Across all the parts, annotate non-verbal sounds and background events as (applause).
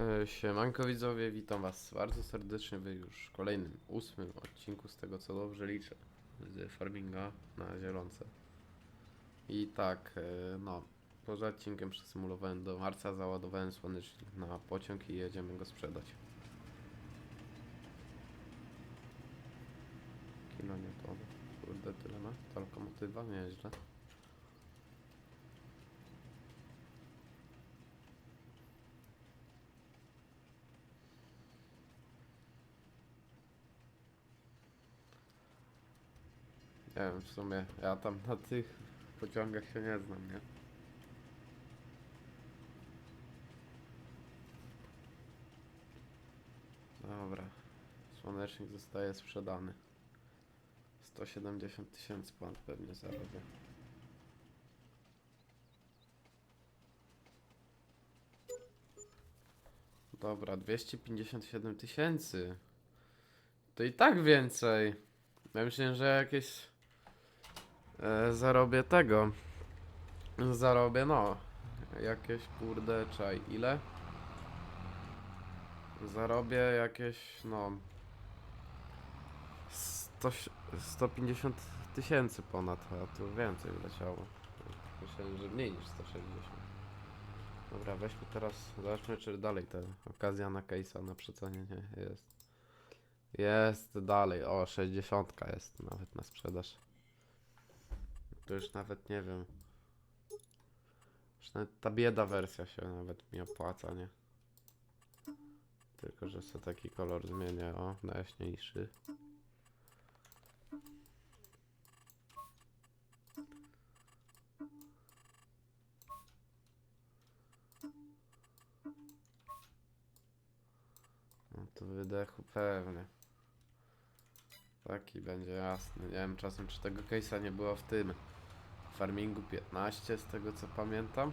E, Siemanko widzowie, witam was bardzo serdecznie w już kolejnym, ósmym odcinku z tego co dobrze liczę z farminga na zielonce. I tak, e, no, poza odcinkiem przesymulowałem do marca, załadowałem słonecznik na pociąg i jedziemy go sprzedać. Kiloniotowy, kurde tyle ma, ta lokomotywa, nieźle. Nie wiem, w sumie ja tam na tych pociągach się nie znam, nie? Dobra, słonecznik zostaje sprzedany. 170 tysięcy pan pewnie zarobię. Dobra, 257 tysięcy. To i tak więcej. Ja myślę, że jakieś zarobię tego. Zarobię no. Jakieś kurde czaj. Ile? Zarobię jakieś no. 100, 150 tysięcy ponad, a tu więcej wleciało. Myślałem, że mniej niż 160. Dobra, weźmy teraz, zobaczmy czy dalej ta okazja na case'a na przecenienie jest. Jest dalej, o 60 jest nawet na sprzedaż. To już nawet nie wiem. Już nawet ta bieda wersja się nawet mi opłaca, nie? Tylko, że sobie taki kolor zmienię, o, na jaśniejszy. No to wydechu pewnie. Taki będzie jasny. Nie wiem czasem czy tego case'a nie było w tym farmingu 15 z tego co pamiętam.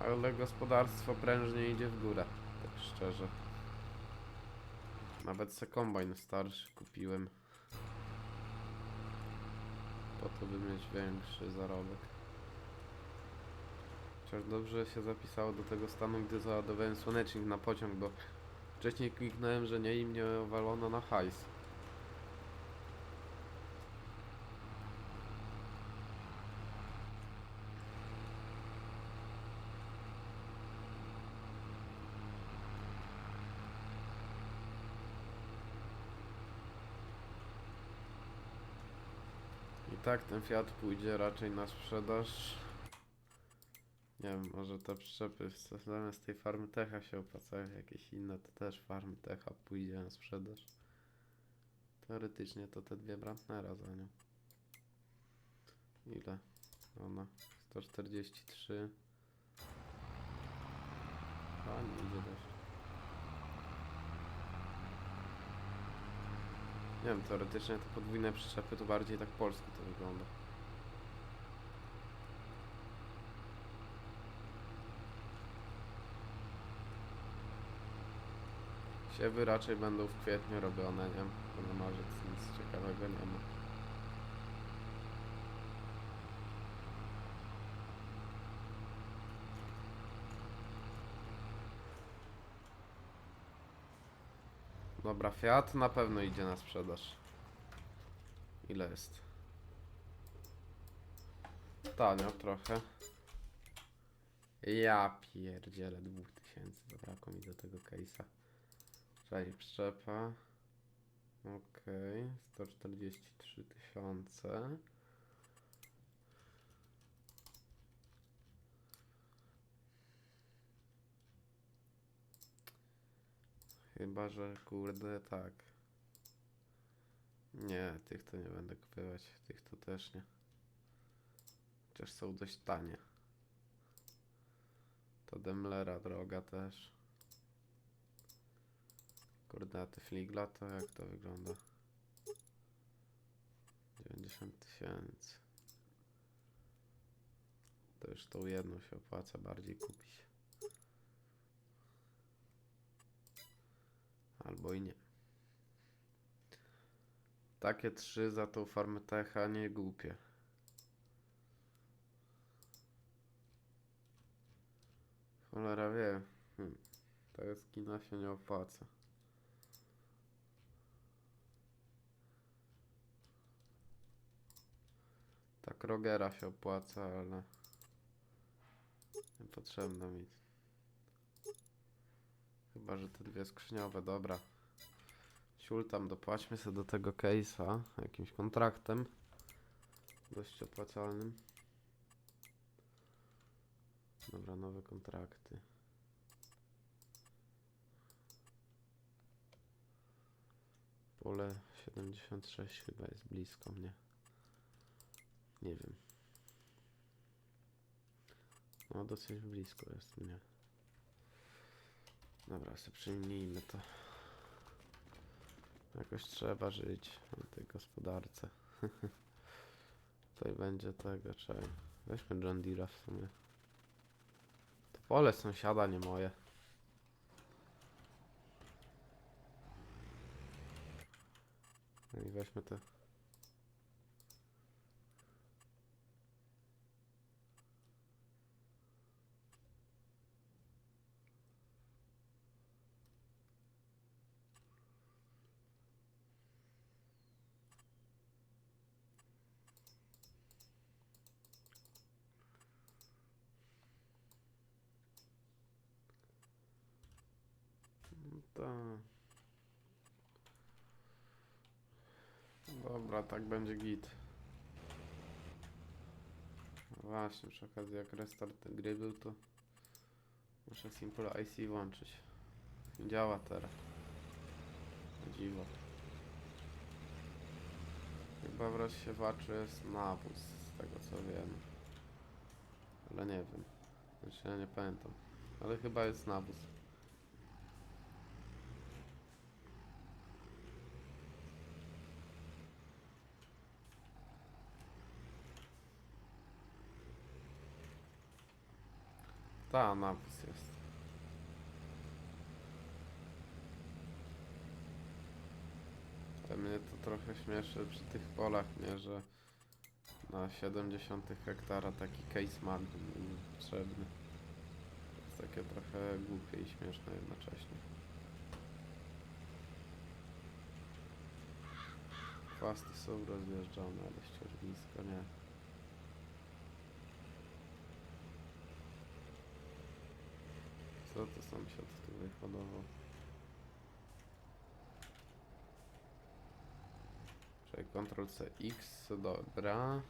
Ale gospodarstwo prężnie idzie w górę, tak szczerze. Nawet se kombajn starszy kupiłem. Po to by mieć większy zarobek. Chociaż dobrze się zapisało do tego stanu, gdy załadowałem słonecznik na pociąg, bo wcześniej kliknąłem, że nie i mnie walono na hajs. I tak ten Fiat pójdzie raczej na sprzedaż. Nie wiem, może te przyczepy zamiast tej farmy Techa się opłacają, jakieś inne, to też farmy Techa pójdzie na sprzedaż. Teoretycznie to te dwie Brandnera za nią. Ile? Ona 143. A nie idzie. Nie wiem, teoretycznie te podwójne przyczepy to bardziej tak polsko to wygląda. Siewy raczej będą w kwietniu robione, nie? Bo na marzec nic ciekawego nie ma. Dobra, Fiat na pewno idzie na sprzedaż. Ile jest? Tanio trochę. Ja pierdzielę, 2000 zabrakło mi do tego case'a. Czekaj, przyczepa. Okej, 143 tysiące. Chyba, że kurde tak. Nie, tych to nie będę kupować, tych to też nie. Chociaż są dość tanie. To Demlera droga też. Koordynaty fliglata, jak to wygląda? 90 tysięcy. To już tą jedną się opłaca bardziej kupić. Albo i nie. Takie trzy za tą farmę techa nie głupie. Cholera wie. Hmm. To jest kina się nie opłaca. Tak Rogera się opłaca, ale niepotrzebne mi. Chyba, że te dwie skrzyniowe, dobra. Ciul tam dopłaćmy sobie do tego case'a jakimś kontraktem. Dość opłacalnym. Dobra, nowe kontrakty. Pole 76 chyba jest blisko mnie. Nie wiem. No dosyć blisko jest mnie. Dobra, sobie przyjmijmy to. Jakoś trzeba żyć na tej gospodarce. (laughs) Tutaj będzie tego, trzeba. Weźmy John Deere'a w sumie. To pole sąsiada, nie moje. No i weźmy te. To... Dobra, tak będzie git. Właśnie, przy okazji jak restart gry był, to muszę Simple IC włączyć. Działa teraz. Dziwo. Chyba w rozsiewaczu jest nawóz, z tego co wiem. Ale nie wiem. Znaczy ja nie pamiętam. Ale chyba jest nawóz. Ta, napis jest. Ale mnie to trochę śmieszy przy tych polach, nie, że na 70 hektara taki case potrzebny. To jest takie trochę głupie i śmieszne jednocześnie. Chwasty są rozjeżdżone, ale ściernisko nie. Co to sąsiad tu wyhodował? Czekaj, Ctrl X, dobra.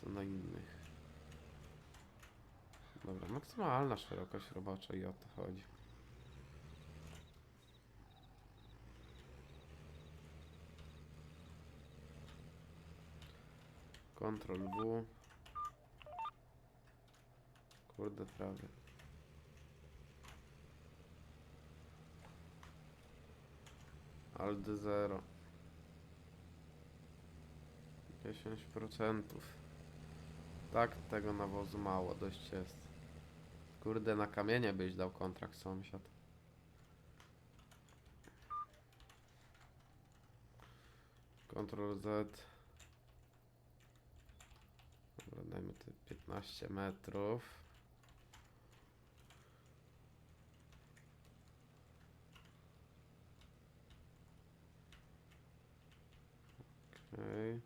To na innych. Dobra, maksymalna szerokość robocza i o to chodzi. Ctrl W. Kurde, prawie. Alt 0 10% Tak, tego nawozu mało, dość jest. Kurde, na kamienie byś dał kontrakt sąsiad. Ctrl Z. Dobra, dajmy te 15 metrów Okej.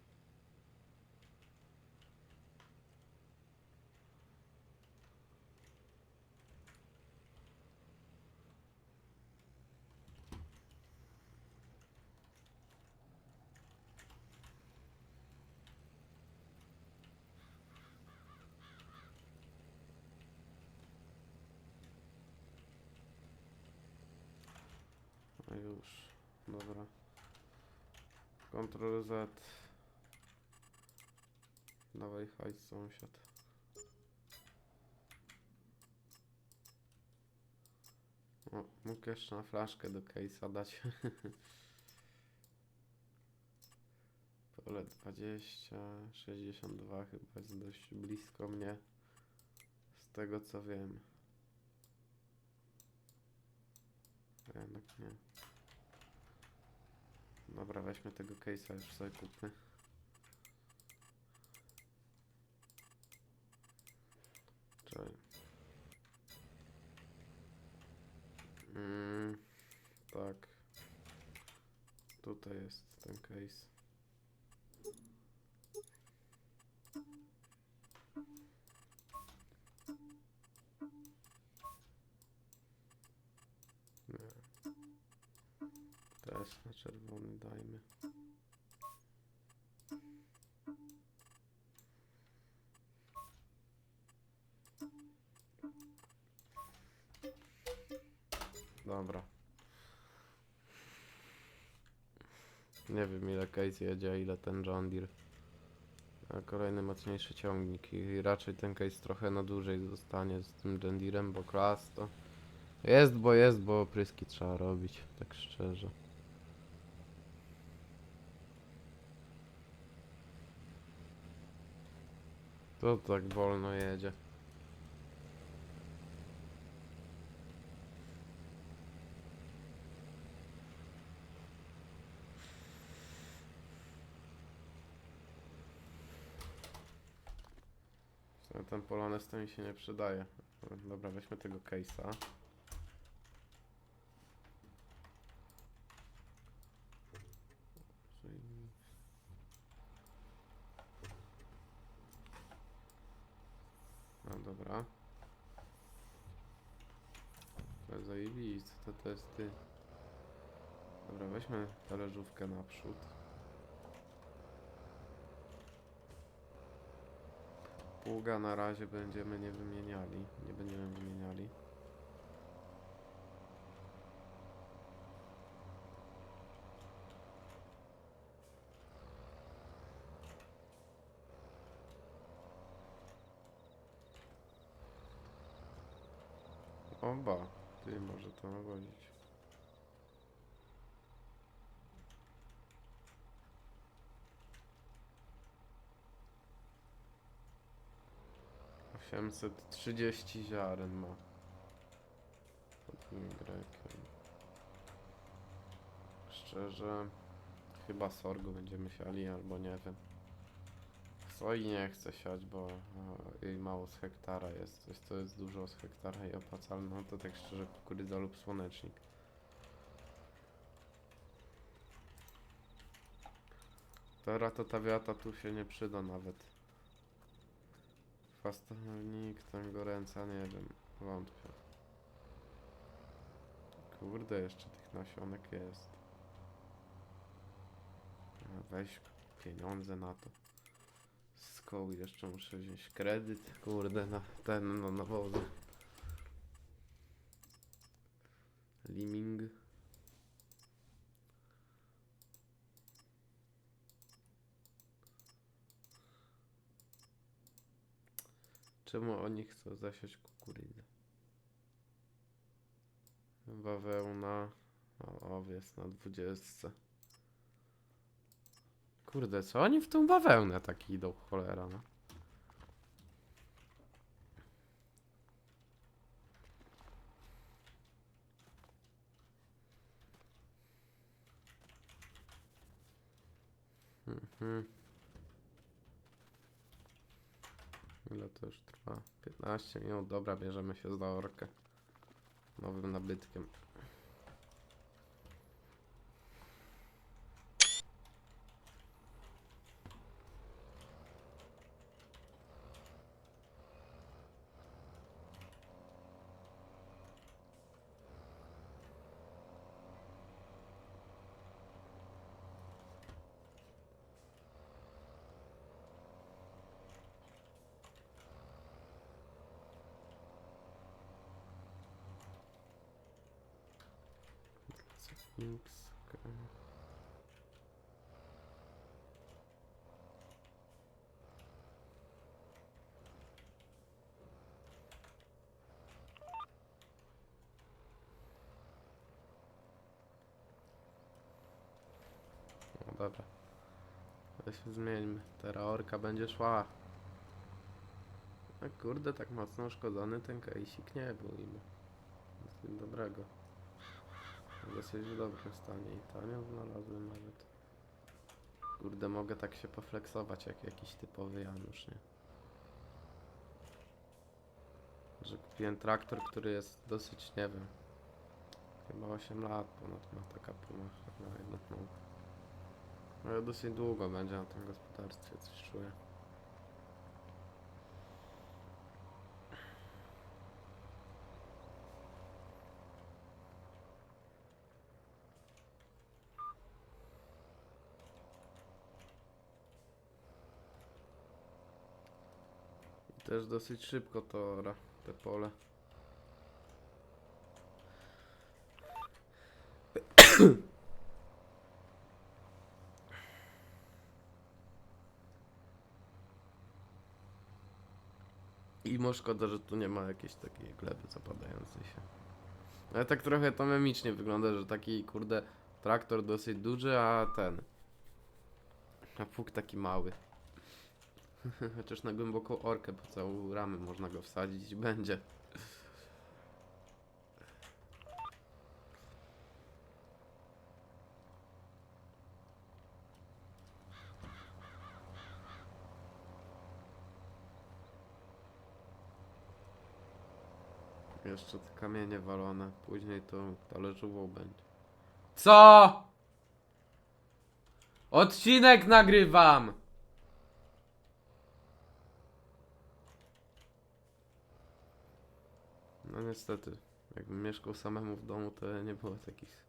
A już, dobra. Ctrl Z. Dawaj hajs sąsiad. O, mógł jeszcze na flaszkę do case'a dać. (laughs) Pole 20, 62 chyba jest dość blisko mnie. Z tego co wiem. Jednak nie. Dobra, weźmy tego case'a już sobie kupmy. Czekaj. Mm, tak. Tutaj jest ten case. Nie wiem ile case jedzie, ile ten John Deere. A kolejny mocniejszy ciągnik i raczej ten case trochę na dłużej zostanie z tym John Deerem, bo klas to jest, bo jest, bo opryski trzeba robić, tak szczerze. To tak wolno jedzie. Ten Polones to mi się nie przydaje. Dobra, weźmy tego case'a. No dobra. To zajebiste, to testy. Dobra, weźmy talerzówkę naprzód. Pługa na razie będziemy nie wymieniali. Nie będziemy wymieniali. Oba, ty może to nawodzić. 730 ziaren ma. Pod Y. Szczerze, chyba sorgu będziemy siali, albo nie wiem. Soi nie chcę siać, bo no, jej mało z hektara jest. Coś, co jest dużo z hektara i opłacalne, no to tak szczerze kukurydza lub słonecznik. Teraz to ta wiata tu się nie przyda nawet. Fastownik, tego ręca, nie wiem, wątpię. Kurde, jeszcze tych nasionek jest. Weź pieniądze na to. Z koły jeszcze muszę wziąć kredyt, kurde, na ten, no, na wozy. Liming. Czemu oni chcą zasiać kukurydzę? Bawełna, o, owiec na dwudziestce. Kurde, co oni w tą bawełnę tak idą, cholera, no. Mhm. Ile to już trwa? 15 minut, dobra, bierzemy się za orkę. Nowym nabytkiem. X, okej. No dobra. To się zmieńmy. Teraz orka będzie szła. A kurde, tak mocno uszkodzony ten kejsik nie był im. Nic dobrego. Dosyć w dobrym stanie i tanio znalazłem nawet. Kurde, mogę tak się poflexować jak jakiś typowy Janusz, nie? Że kupiłem traktor, który jest dosyć, nie wiem, Chyba 8 lat ponad ma taka puma na jednotną. Ale dosyć długo będzie na tym gospodarstwie, coś czuję. Też dosyć szybko to ora, te pole. I mo szkoda, że tu nie ma jakiejś takiej gleby zapadającej się. Ale tak trochę to memicznie wygląda, że taki kurde traktor dosyć duży, a ten. A pług taki mały. (laughs) Chociaż na głęboką orkę po całą ramę można go wsadzić i będzie. Jeszcze te kamienie walone, później to talerzową będzie. CO?! Odcinek nagrywam! No niestety, jakbym mieszkał samemu w domu, to nie było takich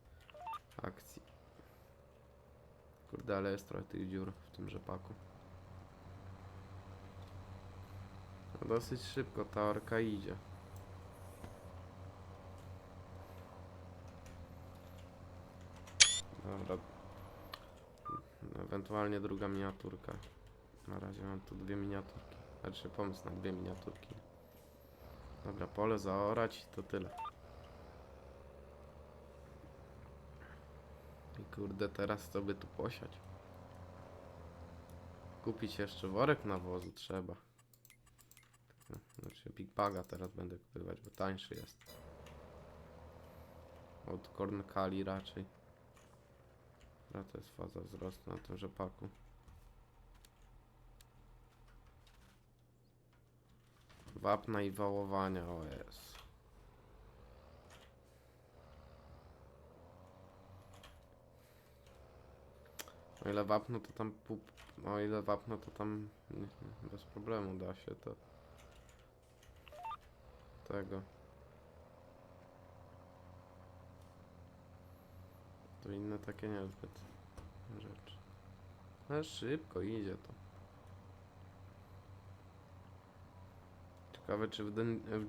akcji. Kurde, ale jest trochę tych dziur w tym rzepaku. No dosyć szybko ta orka idzie. Dobra. Ewentualnie druga miniaturka. Na razie mam tu dwie miniaturki. Znaczy pomysł na dwie miniaturki. Dobra, pole zaorać to tyle. I kurde, teraz to by tu posiać. Kupić jeszcze worek nawozu trzeba. Znaczy Big Baga teraz będę kupować, bo tańszy jest. Od Corn Kali raczej. A to jest faza wzrostu na tym rzepaku. Wapna i wałowania, o jest. O ile wapno to tam pół, o ile wapno to tam bez problemu da się to tego. To inne takie niezbyt rzeczy. Ale szybko idzie to. Ciekawe czy w,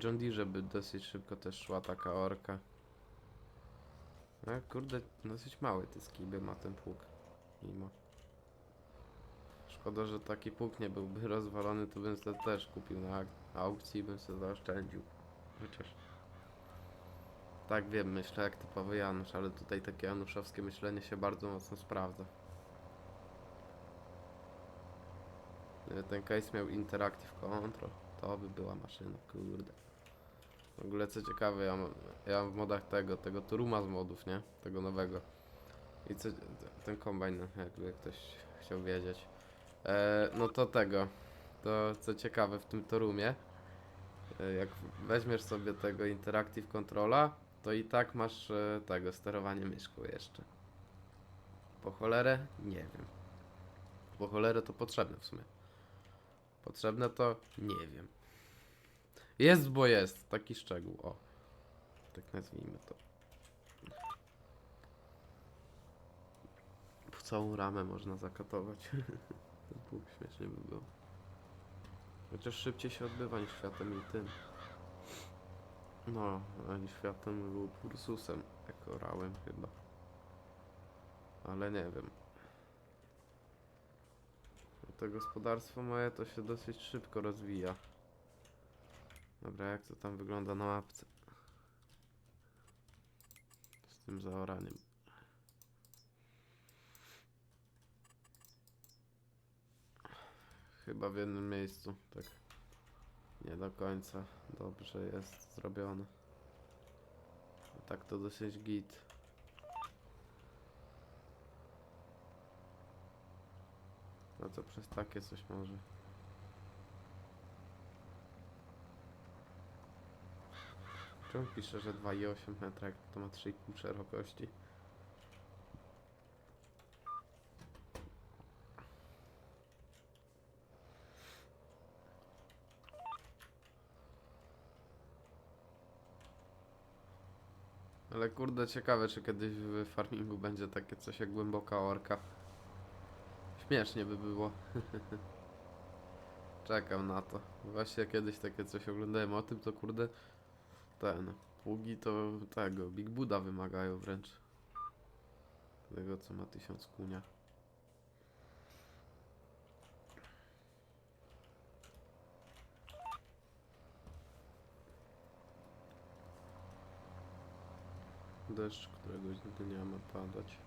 John Deere by dosyć szybko też szła taka orka. No kurde, dosyć mały te skiby ma ten pług. Mimo. Szkoda, że taki pług nie byłby rozwalony, to bym sobie też kupił na aukcji i bym sobie zaoszczędził. Chociaż... Tak wiem, myślę jak typowy Janusz, ale tutaj takie januszowskie myślenie się bardzo mocno sprawdza. Ten case miał Interactive Control, to by była maszyna, kurde. W ogóle co ciekawe, ja mam, ja mam w modach tego, tego Turuma z modów, nie? Tego nowego. I co, ten kombajn, jakby ktoś chciał wiedzieć. E, no to tego, to co ciekawe w tym Torumie, e, jak weźmiesz sobie tego Interactive Controla, to i tak masz e, tego sterowanie myszką jeszcze. Po cholerę? Nie wiem. Po cholerę to potrzebne w sumie. Potrzebne to? Nie wiem. Jest, bo jest. Taki szczegół. O. Tak nazwijmy to. Całą ramę można zakatować. (laughs) Ten pług śmiesznie by było. Chociaż szybciej się odbywa niż światem i tym. No, ani światem był Ursusem, jak orałem chyba. Ale nie wiem. To gospodarstwo moje to się dosyć szybko rozwija. Dobra, jak to tam wygląda na mapce? Z tym zaoraniem. Chyba w jednym miejscu, tak. Nie do końca dobrze jest zrobione. Tak to dosyć git. No to przez takie coś może. Czemu pisze, że 2,8 metra, jak to ma 3,5 szerokości? Ale kurde, ciekawe, czy kiedyś w farmingu będzie takie coś jak głęboka orka. Śmiesznie by było. (laughs) Czekam na to. Właśnie kiedyś takie coś oglądałem o tym, to kurde ten pługi to tego Big Buda wymagają wręcz. Tego co ma tysiąc kunia. Deszcz, którego nigdy nie ma padać.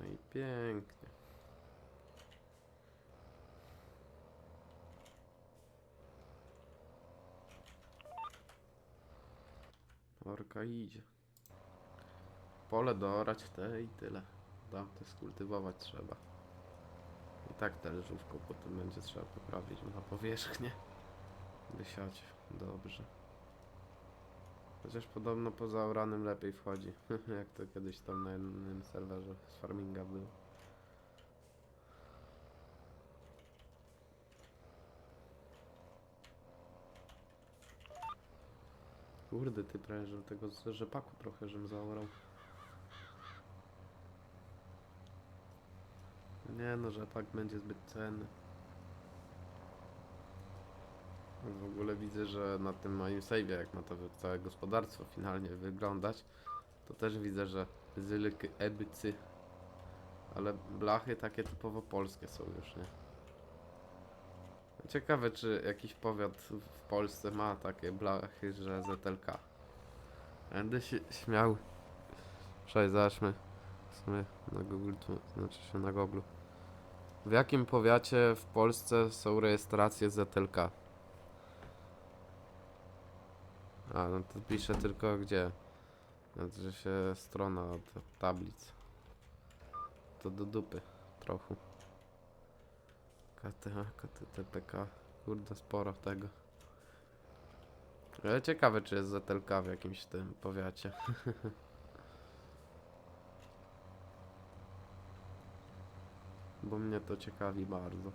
No i pięknie. Orka idzie. Pole doorać te i tyle. Tamte skultywować trzeba. I tak talerzówką potem będzie trzeba poprawić na powierzchnię. Wysiać dobrze. Chociaż podobno poza oranym lepiej wchodzi. (laughs) Jak to kiedyś tam na jednym serwerze z farminga było. Kurde, ty że tego rzepaku trochę żem zaorał. Nie no, rzepak będzie zbyt cenny. W ogóle widzę, że na tym moim save'ie, jak ma to całe gospodarstwo finalnie wyglądać, to też widzę, że zylyk ebycy. Ale blachy takie typowo polskie są już, nie? Ciekawe, czy jakiś powiat w Polsce ma takie blachy, że ZLK. Będę się śmiał. Przej, zobaczmy. W sumie na Google, tu, znaczy się na Google. W jakim powiacie w Polsce są rejestracje ZLK? A, no to pisze tylko gdzie. Znaczy się strona od tablic. To do dupy trochę. KTA, KTTPK. Kurde, sporo tego. Ale ciekawe, czy jest ZLK w jakimś tym powiacie. (laughs) Bo mnie to ciekawi bardzo.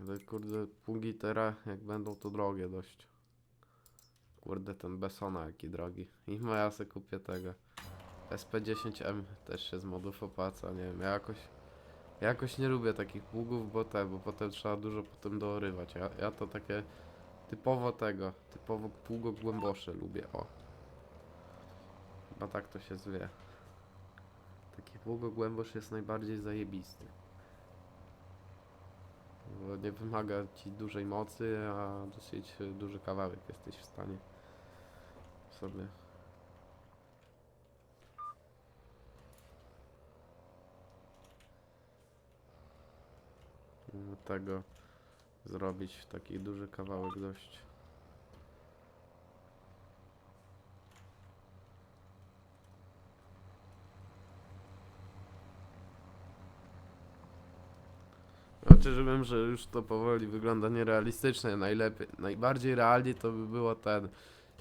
Ale kurde, pół gitera, jak będą to drogie dość. Kurde, ten Besona jaki drogi. I moja se kupię tego. SP10M też się z modów opłaca, nie wiem, ja jakoś... Ja jakoś nie lubię takich pługów, bo te, bo potem trzeba dużo potem doorywać. Ja, ja to takie typowo tego, typowo pługo głębosze lubię, o. Chyba tak to się zwie. Taki pługo głębosz jest najbardziej zajebisty. Nie wymaga ci dużej mocy, a dosyć duży kawałek jesteś w stanie sobie tego zrobić taki duży kawałek dość. Znaczy, że już to powoli wygląda nierealistycznie. Najlepiej, najbardziej realnie to by było ten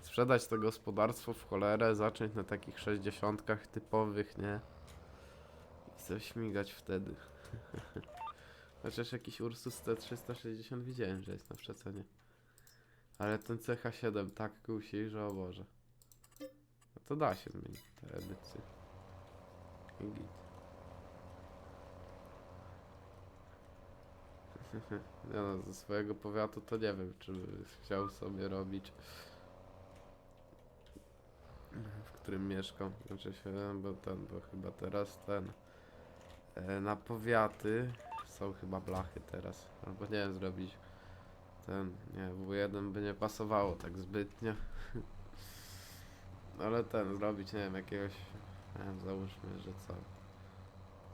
sprzedać to gospodarstwo w cholerę, zacząć na takich 60 typowych, nie? I sobie śmigać wtedy. (laughs) Chociaż jakiś Ursus T360 widziałem, że jest na przecenie. Ale ten CH7 tak kusi, że o Boże. No to da się zmienić te edycje. Git. (laughs) No, ze swojego powiatu to nie wiem, czy chciał sobie robić w którym mieszkam. Znaczy się, bo ten, bo chyba teraz ten e, na powiaty są chyba blachy teraz. Albo nie wiem, zrobić ten, nie, W1 by nie pasowało tak zbytnio. (laughs) Ale ten, zrobić, nie wiem, jakiegoś, nie wiem, załóżmy, że co.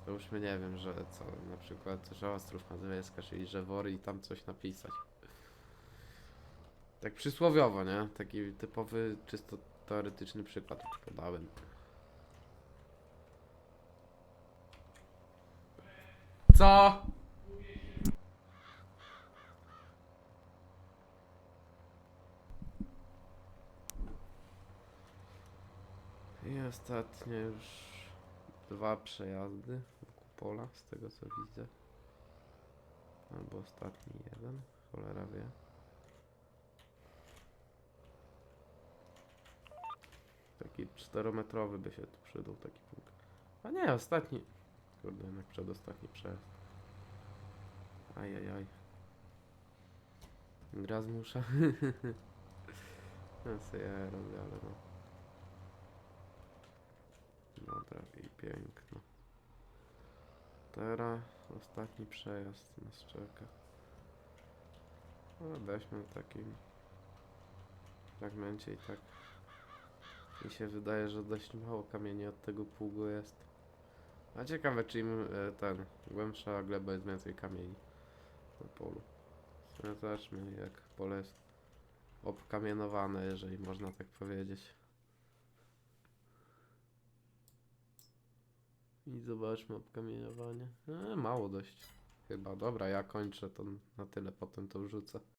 Załóżmy, nie wiem, że co, na przykład, że Ostrów Mazowiecka, czyli że wory i tam coś napisać. Tak przysłowiowo, nie? Taki typowy, czysto teoretyczny przykład podałem. Co? I ostatnie już dwa przejazdy wokół pola, z tego co widzę. Albo ostatni jeden, cholera wie. Taki czterometrowy by się tu przydał taki punkt. A nie, ostatni. Kurde, jednak przedostatni przejazd. Ajajaj. Gra zmusza. (laughs) Ja sobie ja robię, ale no. Dobra, i piękno. Teraz ostatni przejazd nas czeka. No, weźmy takim fragmencie i tak mi się wydaje, że dość mało kamieni od tego pługu jest. A ciekawe, czy im e, ten głębsza gleba jest więcej kamieni na polu. Sumie Zobaczmy, jak pole jest obkamienowane, jeżeli można tak powiedzieć. I zobaczmy obkamienowanie. E, mało dość. Chyba, dobra, ja kończę to na tyle, potem to wrzucę.